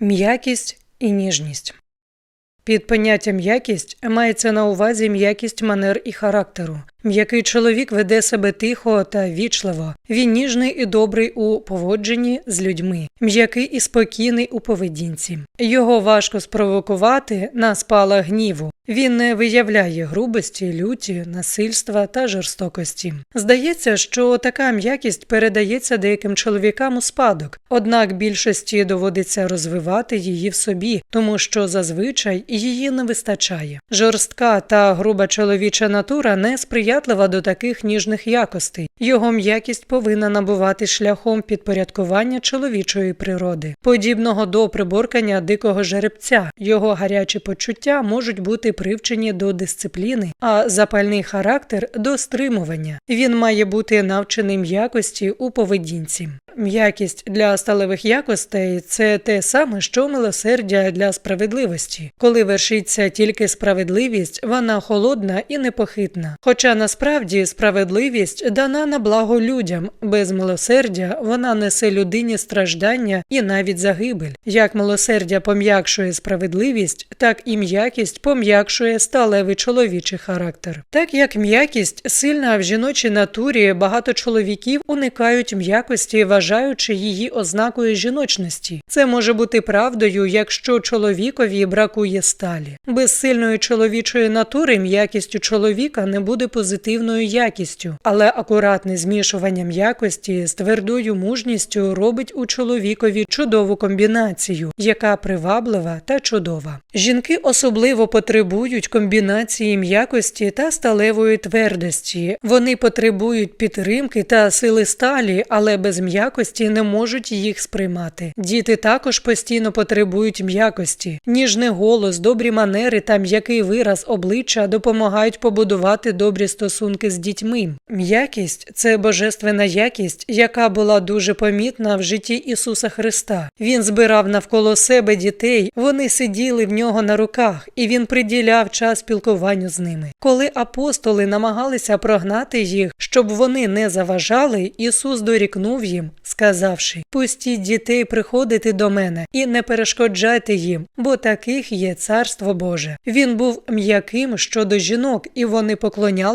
М'якість і ніжність. Під поняттям м'якість мається на увазі м'якість манер і характеру. М'який чоловік веде себе тихо та вічливо. Він ніжний і добрий у поводженні з людьми, м'який і спокійний у поведінці. Його важко спровокувати на спалах гніву. Він не виявляє грубості, люті, насильства та жорстокості. Здається, що така м'якість передається деяким чоловікам у спадок, однак більшості доводиться розвивати її в собі, тому що зазвичай її не вистачає. Жорстка та груба чоловіча натура не сприятлива до таких ніжних якостей. Його м'якість повинна набувати шляхом підпорядкування чоловічої природи, подібного до приборкання дикого жеребця. Його гарячі почуття можуть бути привчені до дисципліни, а запальний характер до стримування. Він має бути навчений м'якості у поведінці. М'якість для сталевих якостей це те саме, що милосердя для справедливості. Коли вершиться тільки справедливість, вона холодна і непохитна. Хоча насправді справедливість дана на благо людям, без милосердя вона несе людині страждання і навіть загибель. Як милосердя пом'якшує справедливість, так і м'якість пом'якшує сталевий чоловічий характер. Так як м'якість сильна в жіночій натурі, багато чоловіків уникають м'якості, вважаючи її ознакою жіночності. Це може бути правдою, якщо чоловікові бракує сталі. Без сильної чоловічої натури м'якість у чоловіка не буде позитивною якістю, але акуратне змішування м'якості з твердою мужністю робить у чоловікові чудову комбінацію, яка приваблива та чудова. Жінки особливо потребують комбінації м'якості та сталевої твердості. Вони потребують підтримки та сили сталі, але без м'якості не можуть їх сприймати. Діти також постійно потребують м'якості. Ніжний голос, добрі манери та м'який вираз обличчя допомагають побудувати добрі стосунки з дітьми. М'якість це божественна якість, яка була дуже помітна в житті Ісуса Христа. Він збирав навколо себе дітей, вони сиділи в нього на руках, і він приділяв час спілкуванню з ними. Коли апостоли намагалися прогнати їх, щоб вони не заважали, Ісус дорікнув їм, сказавши: Пустіть дітей приходити до мене і не перешкоджайте їм, бо таких є царство Боже. Він був м'яким щодо жінок, і вони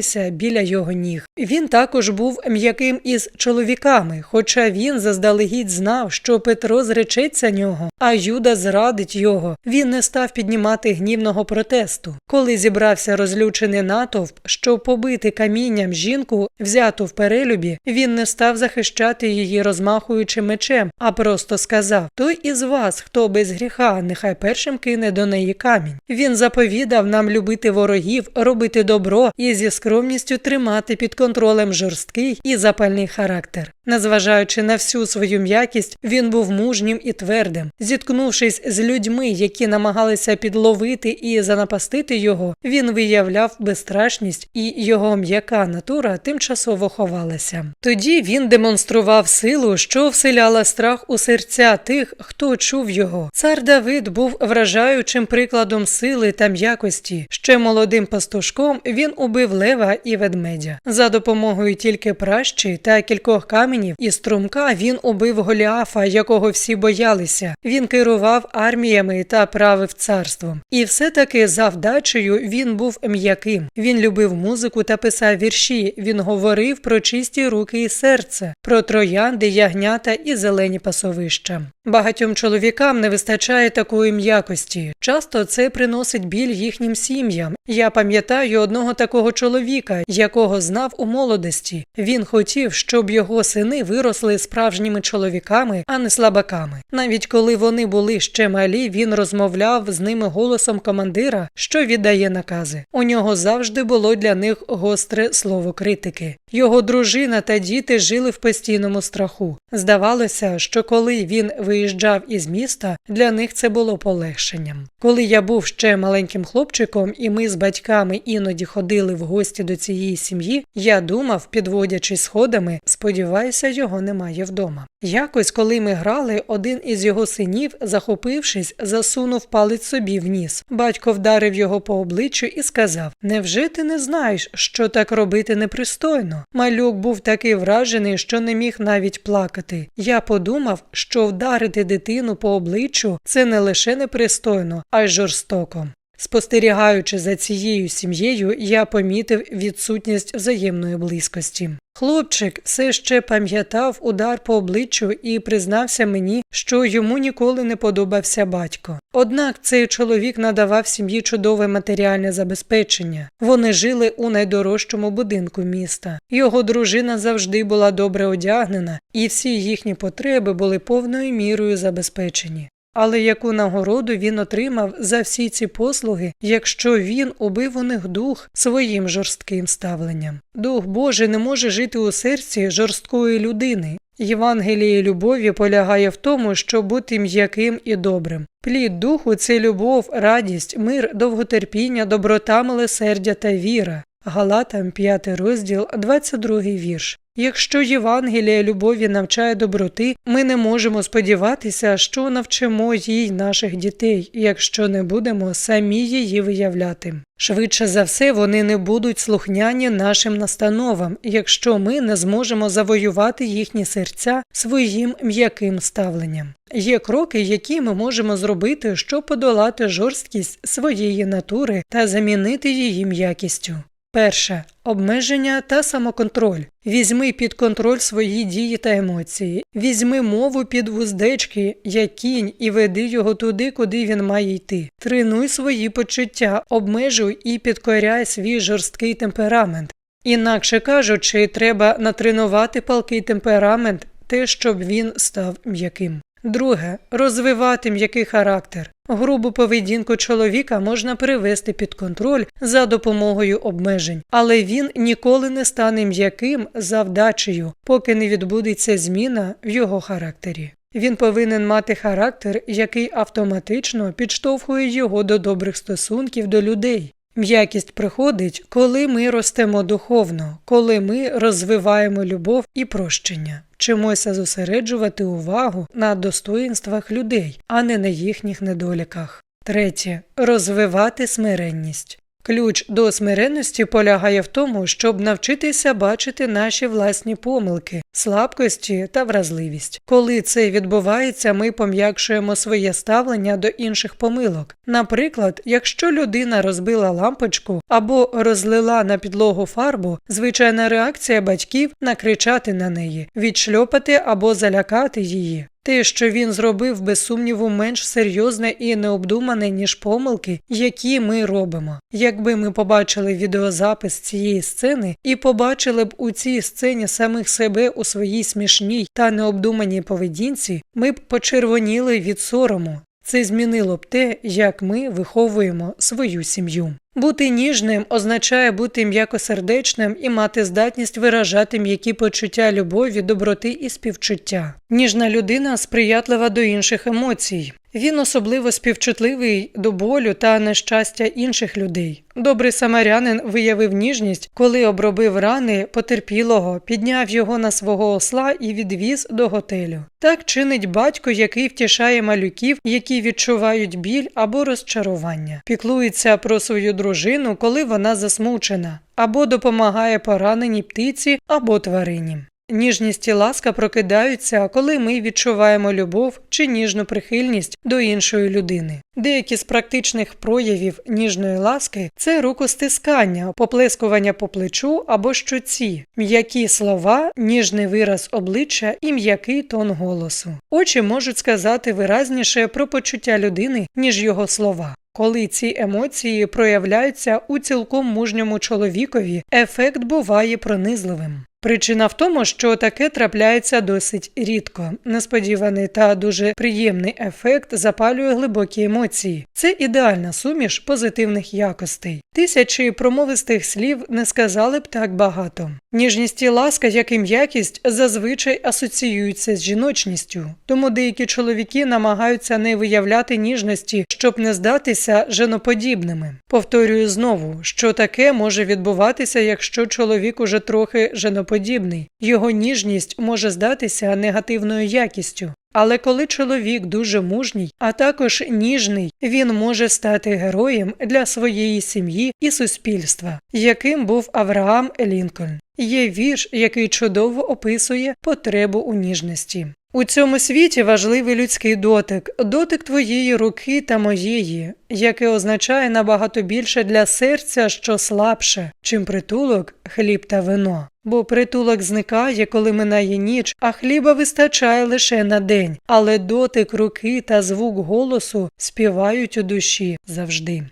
поклонялися біля його ніг. Він також був м'яким із чоловіками, хоча він заздалегідь знав, що Петро зречеться нього, а Юда зрадить його. Він не став піднімати гнівного протесту. Коли зібрався розлючений натовп, щоб побити камінням жінку, взяту в перелюбі, він не став захищати її, розмахуючи мечем, а просто сказав: Той із вас, хто без гріха, нехай першим кине до неї камінь. Він заповідав нам любити ворогів, робити добро і зі скромністю тримати під контролем жорсткий і запальний характер. Незважаючи на всю свою м'якість, він був мужнім і твердим. Зіткнувшись з людьми, які намагалися підловити і занапастити його, він виявляв безстрашність, і його м'яка натура тимчасово ховалася. Тоді він демонстрував силу, що вселяла страх у серця тих, хто чув його. Цар Давид був вражаючим прикладом сили та м'якості. Ще молодим пастушком він убив лева і ведмедя. За допомогою тільки пращі та кількох каменів і струмка він убив Голіафа, якого всі боялися. Він керував арміями та правив царством. І все-таки за вдачею він був м'яким. Він любив музику та писав вірші. Він говорив про чисті руки і серце, про троянди, ягнята і зелені пасовища. Багатьом чоловікам не вистачає такої м'якості. Часто це приносить біль їхнім сім'ям. Я пам'ятаю одного такого чоловіка, якого знав у молодості. Він хотів, щоб його сини виросли справжніми чоловіками, а не слабаками. Навіть коли вони були ще малі, він розмовляв з ними голосом командира, що віддає накази. У нього завжди було для них гостре слово критики. Його дружина та діти жили в постійному страху. Здавалося, що коли він виїжджав із міста, для них це було полегшенням. Коли я був ще маленьким хлопчиком, і ми з батьками іноді ходили в гості до цієї сім'ї, я думав, підводячись сходами, сподіваюся, його немає вдома. Якось, коли ми грали, один із його синів, захопившись, засунув палець собі в ніс. Батько вдарив його по обличчю і сказав: Невже ти не знаєш, що так робити непристойно? Малюк був такий вражений, що не міг навіть плакати. Я подумав, що вдарити дитину по обличчю це не лише непристойно, а й жорстоко. Спостерігаючи за цією сім'єю, я помітив відсутність взаємної близькості. Хлопчик все ще пам'ятав удар по обличчю і признався мені, що йому ніколи не подобався батько. Однак цей чоловік надавав сім'ї чудове матеріальне забезпечення. Вони жили у найдорожчому будинку міста. Його дружина завжди була добре одягнена, і всі їхні потреби були повною мірою забезпечені. Але яку нагороду він отримав за всі ці послуги, якщо він убив у них дух своїм жорстким ставленням? Дух Божий не може жити у серці жорсткої людини. Євангеліє любові полягає в тому, щоб бути м'яким і добрим. Плід духу це любов, радість, мир, довготерпіння, доброта, милосердя та віра. Галатам 5 розділ, 22 вірш. Якщо Євангелія любові навчає доброти, ми не можемо сподіватися, що навчимо їй наших дітей, якщо не будемо самі її виявляти. Швидше за все, вони не будуть слухняні нашим настановам, якщо ми не зможемо завоювати їхні серця своїм м'яким ставленням. Є кроки, які ми можемо зробити, щоб подолати жорсткість своєї натури та замінити її м'якістю. Перше обмеження та самоконтроль. Візьми під контроль свої дії та емоції, візьми мову під вуздечки, як кінь, і веди його туди, куди він має йти. Тренуй свої почуття, обмежуй і підкоряй свій жорсткий темперамент. Інакше кажучи, треба натренувати палкий темперамент, те, щоб він став м'яким. Друге розвивати м'який характер. Грубу поведінку чоловіка можна привести під контроль за допомогою обмежень, але він ніколи не стане м'яким за вдачею, поки не відбудеться зміна в його характері. Він повинен мати характер, який автоматично підштовхує його до добрих стосунків до людей. М'якість приходить, коли ми ростемо духовно, коли ми розвиваємо любов і прощення, вчимося зосереджувати увагу на достоїнствах людей, а не на їхніх недоліках. Третє розвивати смиренність. Ключ до смиренності полягає в тому, щоб навчитися бачити наші власні помилки, слабкості та вразливість. Коли це відбувається, ми пом'якшуємо своє ставлення до інших помилок. Наприклад, якщо людина розбила лампочку або розлила на підлогу фарбу, звичайна реакція батьків накричати на неї, відшльопати або залякати її. Те, що він зробив, без сумніву, менш серйозне і необдумане, ніж помилки, які ми робимо. Якби ми побачили відеозапис цієї сцени і побачили б у цій сцені самих себе у своїй смішній та необдуманій поведінці, ми б почервоніли від сорому. Це змінило б те, як ми виховуємо свою сім'ю. Бути ніжним означає бути м'якосердечним і мати здатність виражати м'які почуття любові, доброти і співчуття. Ніжна людина сприятлива до інших емоцій. Він особливо співчутливий до болю та нещастя інших людей. Добрий самарянин виявив ніжність, коли обробив рани потерпілого, підняв його на свого осла і відвіз до готелю. Так чинить батько, який втішає малюків, які відчувають біль або розчарування, піклується про свою дружину, коли вона засмучена, або допомагає пораненій птиці або тварині. Ніжність і ласка прокидаються, коли ми відчуваємо любов чи ніжну прихильність до іншої людини. Деякі з практичних проявів ніжної ласки це рукостискання, поплескування по плечу або щоці, м'які слова, ніжний вираз обличчя і м'який тон голосу. Очі можуть сказати виразніше про почуття людини, ніж його слова. Коли ці емоції проявляються у цілком мужньому чоловікові, ефект буває пронизливим. Причина в тому, що таке трапляється досить рідко. Несподіваний та дуже приємний ефект запалює глибокі емоції. Це ідеальна суміш позитивних якостей. Тисячі промовистих слів не сказали б так багато. Ніжність і ласка, як і м'якість, зазвичай асоціюються з жіночністю, тому деякі чоловіки намагаються не виявляти ніжності, щоб не здатися женоподібними. Повторюю знову, що таке може відбуватися, якщо чоловік уже трохи женоподібний. Його ніжність може здатися негативною якістю. Але коли чоловік дуже мужній, а також ніжний, він може стати героєм для своєї сім'ї і суспільства, яким був Авраам Лінкольн. Є вірш, який чудово описує потребу у ніжності. У цьому світі важливий людський дотик, дотик твоєї руки та моєї, яке означає набагато більше для серця, що слабше, чим притулок, хліб та вино. Бо притулок зникає, коли минає ніч, а хліба вистачає лише на день, але дотик руки та звук голосу співають у душі завжди.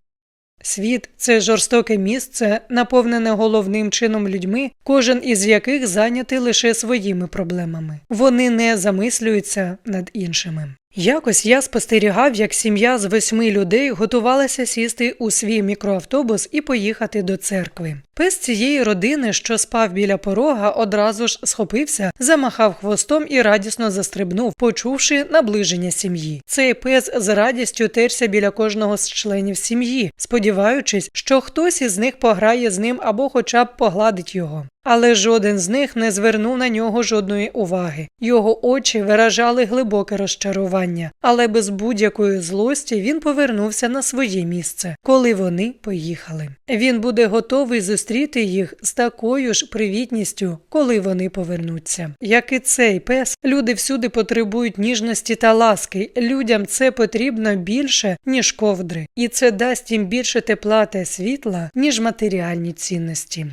Світ це жорстоке місце, наповнене головним чином людьми, кожен із яких зайнятий лише своїми проблемами. Вони не замислюються над іншими. Якось я спостерігав, як сім'я з восьми людей готувалася сісти у свій мікроавтобус і поїхати до церкви. Пес цієї родини, що спав біля порога, одразу ж схопився, замахав хвостом і радісно застрибнув, почувши наближення сім'ї. Цей пес з радістю терся біля кожного з членів сім'ї, сподіваючись, що хтось із них пограє з ним або хоча б погладить його. Але жоден з них не звернув на нього жодної уваги. Його очі виражали глибоке розчарування, але без будь-якої злості він повернувся на своє місце, коли вони поїхали. Він буде готовий зустріти їх з такою ж привітністю, коли вони повернуться. Як і цей пес, люди всюди потребують ніжності та ласки. Людям це потрібно більше, ніж ковдри, і це дасть їм більше тепла та світла, ніж матеріальні цінності.